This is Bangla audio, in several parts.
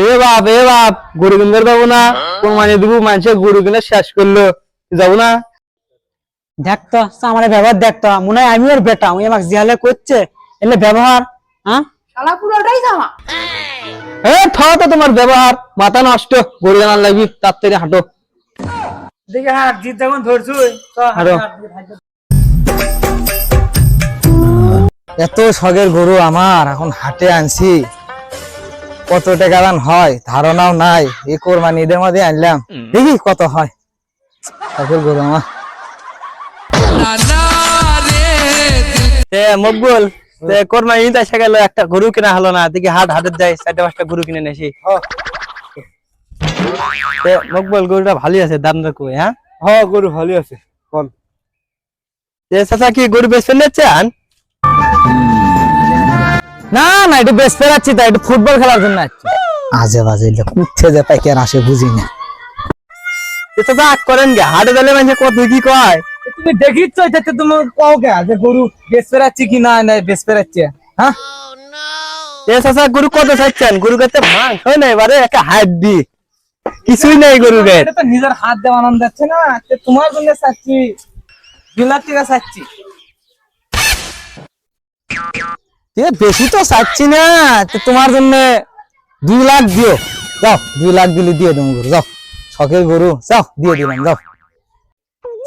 এ বাপ এ বাপ গরু কিনতে পাবো না কোন মানে দিব মানুষের গরু কিনে শেষ করল। যাব না? দেখতো আমার ব্যবহার দেখতো মনে হয় আমি ওর বেটা ওই আমাকে জিহালে করছে। এলে ব্যবহার হ্যাঁ? শালা পুরোটাই জামা। এ থাও তো তোমার ব্যবহার মাথা নষ্ট গরু লাগবি তার থেকে হাঁটো। দেখে হাট জিত যখন ধরছু এত শখের গরু আমার এখন হাটে আনছি। কত টাকা দাম হয়? ধারণাও নাই। এই কোরবানি ঈদের মধ্যে আনলাম। দেখি কত হয়। গরু আমার। মকবুল তে কোরমা ঈদ এসে গেল একটা গরু কিনা হলো না। দেখি হাট হাটের যাই চারটে পাঁচটা গরু কিনে নেছি মকবুল গরুটা ভালোই আছে দাম কই হ্যাঁ? হ্যাঁ গরু ভালো আছে। কোন চাচা কি গরু বেচতে নিচ্ছেন না না একটু বেশ পেরাচ্ছি তাই একটু ফুটবল খেলার জন্য আসছি আজে বাজে লোক যে পাইকার আসে বুঝি না। তে চাচা আগ করেন গে হাটে গেলে মানুষ কত কি কয়? তুমি দেখিচ্ছ যাতে তুমি কও কে যে গরু কি না না বেশ পেরাচ্ছে হ্যাঁ? তে চাচা গরু কত চাচ্ছেন? গরু গাতে মাংস নাই এবারে একটা হাত দি। কিছুই নাই গরু গায়ে এটা তো নিজের হাত দিয়ে আনন্দ যাচ্ছে না তো তোমার জন্য চাচ্ছি লাখ চাচ্ছি। এ বেশি তো চাচ্ছি না। তোমার জন্য দুই লাখ দিও। যাও দুই লাখ দিলে দিয়ে দেবো গরু যাও। শখের গরু যাও দিয়ে দিলাম যাও।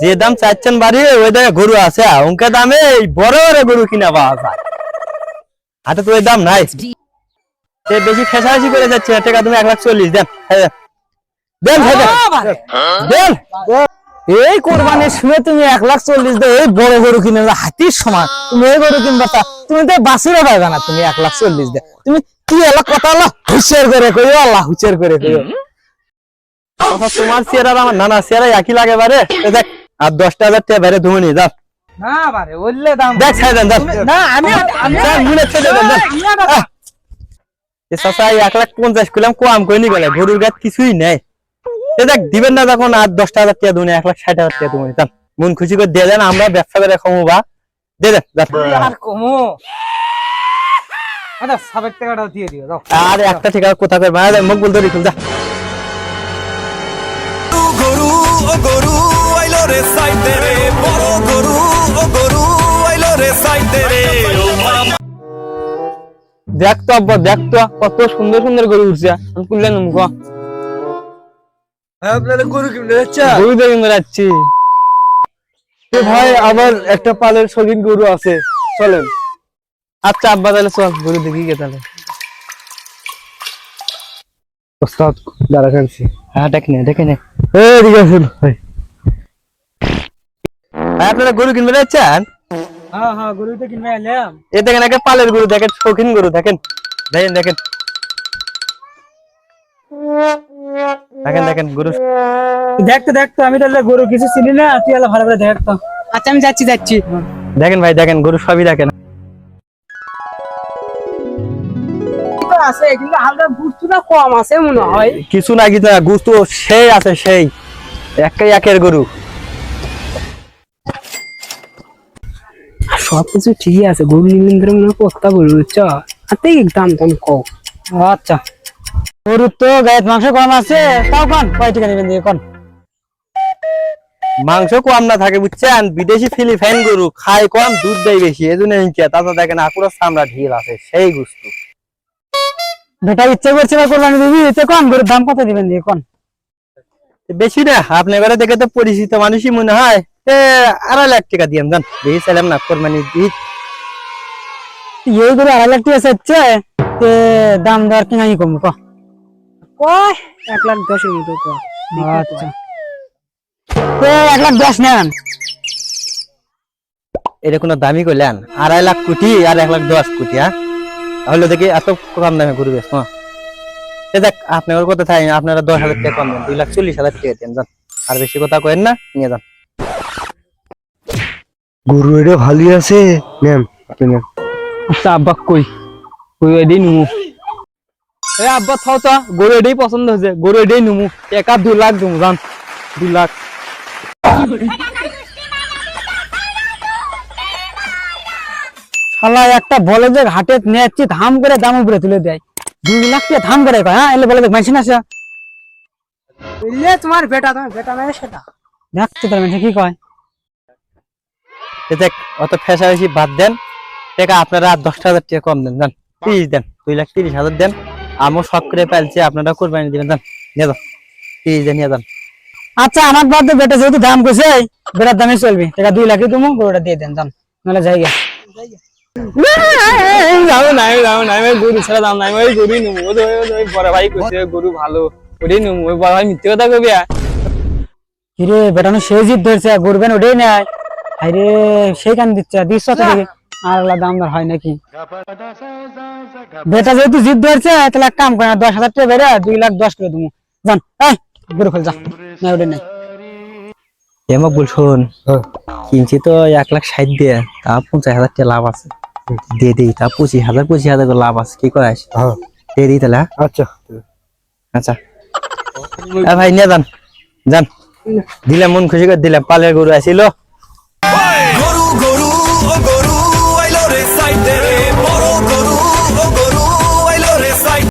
যে দাম চাচ্ছেন বাড়ি ওই দামে গরু আছে অঙ্কের দামে এই বড় বড় গরু কিনা পাওয়া যায়। হাটে তো ওই দাম নাই। সে বেশি ফেসাফেসি করে যাচ্ছে টাকা তুমি এক লাখ চল্লিশ দেন। হ্যাঁ, দেন হ্যাঁ, দেন। এই কোরবানির শুনে তুমি এক লাখ চল্লিশ দাও এই বড় গরু কিনে হাতির সমান। তুমি এই গরু কিনবা তা তুমি তো বাসিরে পাইবা না তুমি এক লাখ চল্লিশ দাও। তুমি কি এলা কথা আল্লাহ হুশের করে কইও আল্লাহ হুশের করে কইও। তোমার আর আমার নানা চেয়ার একই লাগে বারে। এ দেখ আর দশটা হাজার টাকা বেড়ে ধুমে নিয়ে যাও না বারে বললে দাম। দেখ ছাই দেন দেন না আমি আমি দেন, ছেড়ে দেন, দেন। আহ! এ চাচা এক লাখ পঞ্চাশ করলাম কম করে নি গেলে গরুর গাছ কিছুই নেই। দেখ দিবেন না যখন আর দশটা হাজার টাকা দুনে এক লাখ ষাট হাজার টাকা তুমি যান মন খুশি করে দিয়ে দেন আমরা ব্যবসা করে বা দিয়ে দেন আর কমো? আচ্ছা দিয়ে দিও আর একটা ঠিক কোথা করে বানা মুখ বলতে রিখুল যা। গরু ও গরু আইলো রে সাইতে রে। বড় গরু ও গরু আইলো রে সাইতে রে। দেখ তো আব্বা দেখ তো কত সুন্দর সুন্দর গরু উঠছে। আমি কুললে মুখ আপনারা গরু কিনতে যাচ্ছে গরু যাচ্ছি ভাই আবার একটা পালের সগিন গরু আছে। চলেন। আচ্ছা আব্বা তাহলে চল গরু দেখি গে তাহলে। ওস্তাদ দাঁড়া কানছি। হ্যাঁ নে দেখে নে। এদিকে আসুন। ভাই। আপনারা গরু যাচ্ছেন? হ্যাঁ হ্যাঁ গরুটা কিনবে এলাম। এ দেখেন একে পালের গরু দেখেন শৌখিন গরু দেখেন। দেখেন দেখেন। দেখেন দেখেন গরু। দেখতো দেখতো আমি তাহলে গরু কিছু চিনি না তুই এলা ভালো করে দেখতো আচ্ছা আমি যাচ্ছি যাচ্ছি। দেখেন ভাই দেখেন গরু সবই দেখেন। আছে কিন্তু হালকা গুড়তুটা কম আছে মনে হয়। কিছু না কিছু না গুস্ত সেই আছে সেই। একাই একের গরু। সব কিছু ঠিকই আছে গরু নিলেন মনে হয় কত্তা গরু বুঝছ হাতে দাম দাম কম আচ্ছা। গরুর তো গায়ের মাংস কম আছে তাও কন কয় টাকা নেবেন দিয়ে কন মাংস কম না থাকে বুঝছেন? বিদেশি ফিলিপাইন গরু খায় কম দুধ দেয় বেশি এই জন্য দেখেন আকুরা চামড়া ঢিল আছে সেই গুস্তু বেটা ইচ্ছে করছে না কোরবানি দিবি এতে কন গরুর দাম কত দিবেন দিয়ে কন বেশি না আপনি এবারে দেখে তো পরিচিত মানুষই মনে হয়। আড়াই লাখ টাকা দিয়ে যান বেশি চাইলাম না কোরবানি ঈদ এই গরু আড়াই লাখ টাকা চাচ্ছে দাম দর কিনা কম ক? কয়? এক লাখ দশের মতো ক আচ্ছা এক লাখ দশ নেন। এটা কোনো দামি করলেন আড়াই লাখ কোটি আর এক লাখ দশ কোটি হ্যাঁ? তাহলে দেখি এত কম দামে গরু হ্যাঁ? দেখ আপনার কথা থাকে আপনারা দশ হাজার টাকা কম দেন দুই লাখ চল্লিশ হাজার টাকা দেন যান। আর বেশি কথা কেন না নিয়ে যান। গরু এটা ভালোই আছে। আপনি আচ্ছা আব্বা কই? কই এটাই নুমু এ আব্বা থাও তো গরু এটাই পছন্দ হয়েছে গরু এটাই নুমু। একা দু লাখ দুমু যান দু লাখ। শালা একটা বলে যে ঘাটে নিয়ে যাচ্ছি ধাম করে দাম উপরে তুলে দেয়। দুই লাখ টাকা ধাম করে কয় হ্যাঁ? এলে বলে দেখ মানছি না সে? বুঝলে তোমার বেটা তোমার বেটা নাই সেটা। দেখতে মানে কি কয়? দেখ অত ফেসাফেসি বাদ দেন। টাকা আপনারা দশটা হাজার টাকা কম দেন জান। তিরিশ দেন দুই লাখ তিরিশ হাজার দেন। আমিও শখ করে পাইছি আপনারা কোরবানি দিবেন জান নিয়ে যান নিয়ে যান। আচ্ছা আমার বাদ দিয়ে বেটা যেহেতু দাম কইছে বেটার দামে চলবি। টাকা দুই লাখই তুমি গরুটা দিয়ে দেন জান নাহলে যাই গে যাব না আমি যাব না আমি গরু ছাড়া দাম নাই ওই গরুই নেব ওই বড় ভাই কইছে গরু ভালো ওটাই নেব ওই বড় ভাই মিথ্যে কথা কবি আর। কিরে বেটানো সে জিদ ধরছে গরবেন ওটাই নেয় আরে সেই কান দিচ্ছে দিচ্ছ তো আর আল্লাহ দাম দর হয় নাকি? বেটা যেহেতু জিদ ধরছে তাহলে এক কাম করে না, দশ হাজার টাকা বেড়ে দুই লাখ দশ করে তুমি জান এই গরু খোল যা। না ওটাই নাই এমা বল শোন। কিনছি তো এক লাখ ষাট দিয়ে তা পঞ্চাশ হাজার টাকা লাভ আছে। দিয়ে দিই তা পঁচিশ হাজার পঁচিশ হাজার করে লাভ আছে কি করাস? হ্যাঁ। দিয়ে দিই তাহলে হ্যাঁ? আচ্ছা। আচ্ছা। ভাই নিয়ে যান। যান। দিলাম মন খুশি করে দিলাম পালের গরু আসিল।